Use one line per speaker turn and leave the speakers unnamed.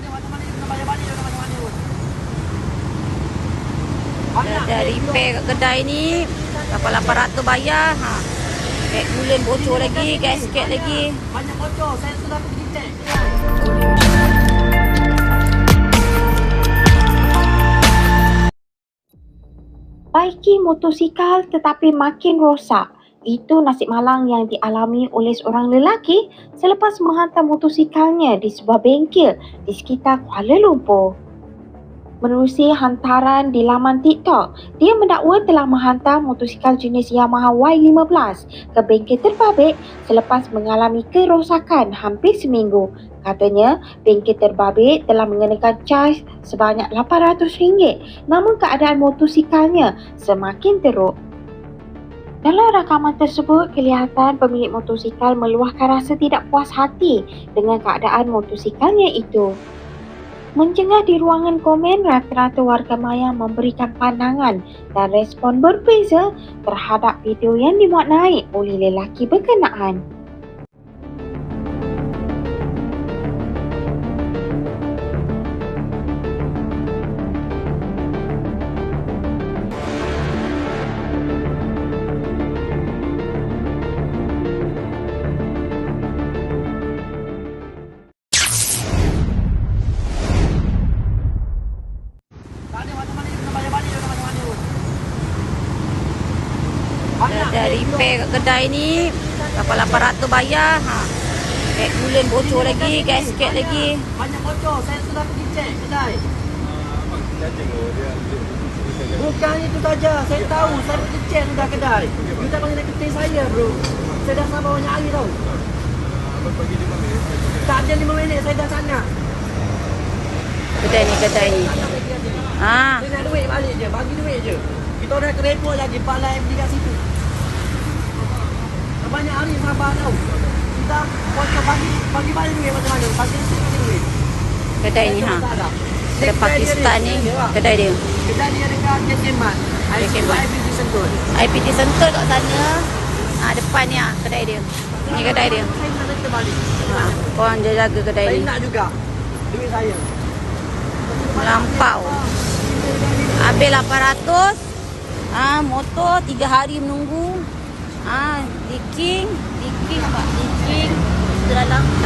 dah. Banyak
Dah repair kat kedai ni Berapa 800 bayar ha. Kat bulan bocor lagi Gasket lagi
Banyak bocor. Saya sudah pergi check.
Baiki motosikal tetapi makin rosak. Itu nasib malang yang dialami oleh seorang lelaki selepas menghantar motosikalnya di sebuah bengkel di sekitar Kuala Lumpur. Menerusi hantaran di laman TikTok, dia mendakwa telah menghantar motosikal jenis Yamaha Y15 ke bengkel terbabit selepas mengalami kerosakan hampir seminggu. Katanya, bengkel terbabit telah mengenakan caj sebanyak RM800 namun keadaan motosikalnya semakin teruk. Dalam rakaman tersebut, kelihatan pemilik motosikal meluahkan rasa tidak puas hati dengan keadaan motosikalnya itu. Menjengah di ruangan komen, rata-rata warga maya memberikan pandangan dan respon berbeza terhadap video yang dimuat naik oleh lelaki berkenaan.
Dah
repair kat kedai ni Berapa 800 bayar ha. Kat bulan bocor lagi Gasket lagi
Banyak bocor. Saya sudah pergi check kedai. Bukan itu saja. Saya tahu. Saya pergi check sudah kedai. Minta panggil nak ketik saya bro. Saya dah sabar banyak hari tau. Tak ada 5 minit saya dah sana.
Kedai ni kedai ni ha.
Saya nak duit balik je. Bagi duit je. Kita dah kerepot lagi. Pak lain pergi kat situ. Banyak hari sabar tau. Kita bocor bagi bagi balik duit macam mana. Bagi duit bagi duit.
Kedai ni ha Kedai Pakistan ni Kedai dia
Kedai dia dekat Kekiman.
Kekiman.
IPT Sentul.
IPT Sentul kat sana ha, Depan ni ha, kedai dia Ni kedai dia
Saya nak balik.
ha. Korang dia jaga kedai
Saya
ni
nak juga. Duit saya.
Melampau Habis 800 ha, Motor 3 hari menunggu ha, Leaking Leaking apa? Leaking Itu dalam Dah sambung